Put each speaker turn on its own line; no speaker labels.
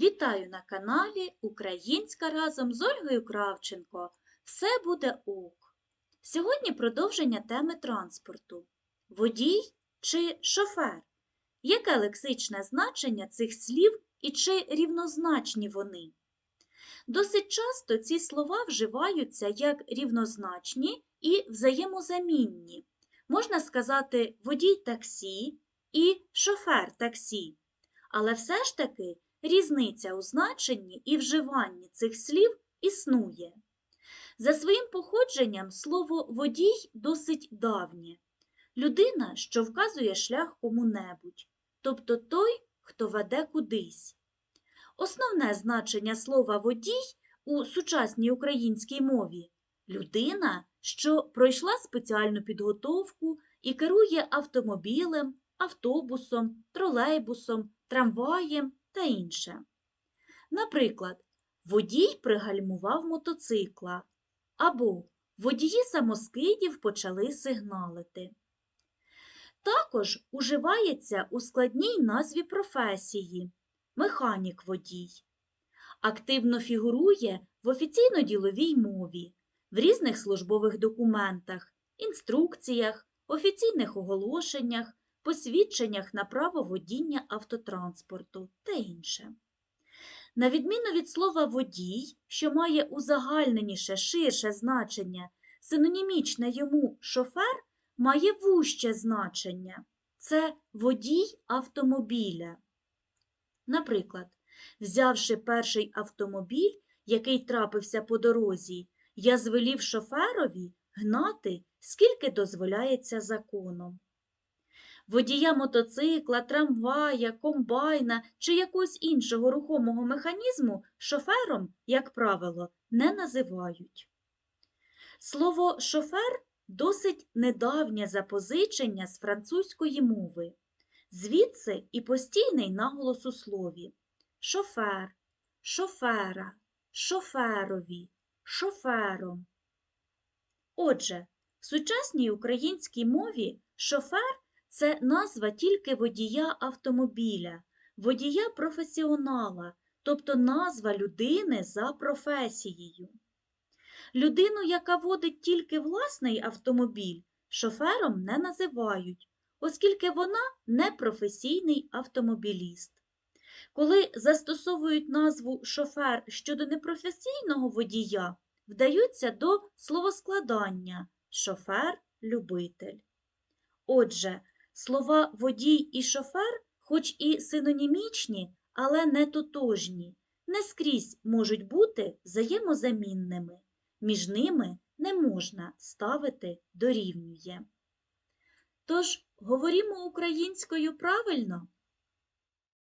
Вітаю на каналі Українська разом з Ольгою Кравченко. Все буде ок. Сьогодні продовження теми транспорту. Водій чи шофер? Яке лексичне значення цих слів і чи рівнозначні вони? Досить часто ці слова вживаються як рівнозначні і взаємозамінні. Можна сказати водій таксі і шофер таксі. Але все ж таки різниця у значенні і вживанні цих слів існує. За своїм походженням слово водій досить давнє. Людина, що вказує шлях кому-небудь, тобто той, хто веде кудись. Основне значення слова водій у сучасній українській мові людина, що пройшла спеціальну підготовку і керує автомобілем, автобусом, тролейбусом, трамваєм та інше. Наприклад, водій пригальмував мотоцикла або водії самоскидів почали сигналити. Також уживається у складній назві професії механік-водій. Активно фігурує в офіційно-діловій мові, в різних службових документах, інструкціях, офіційних оголошеннях, посвідченнях на право водіння автотранспорту та інше. На відміну від слова водій, що має узагальненіше ширше значення, синонімічне йому шофер має вужче значення це водій автомобіля. Наприклад, взявши перший автомобіль, який трапився по дорозі, я звелів шоферові гнати, скільки дозволяється законом. Водія мотоцикла, трамвая, комбайна чи якогось іншого рухомого механізму шофером, як правило, не називають. Слово шофер досить недавнє запозичення з французької мови. Звідси і постійний наголос у слові шофер, шофера, шоферові, шофером. Отже, в сучасній українській мові шофер це назва тільки водія автомобіля, водія професіонала, тобто назва людини за професією. Людину, яка водить тільки власний автомобіль, шофером не називають, оскільки вона не професійний автомобіліст. Коли застосовують назву шофер щодо непрофесійного водія, вдаються до словоскладання шофер-любитель. Отже, слова водій і шофер, хоч і синонімічні, але не тотожні, не скрізь можуть бути взаємозамінними. Між ними не можна ставити дорівнює. Тож, говоримо українською правильно.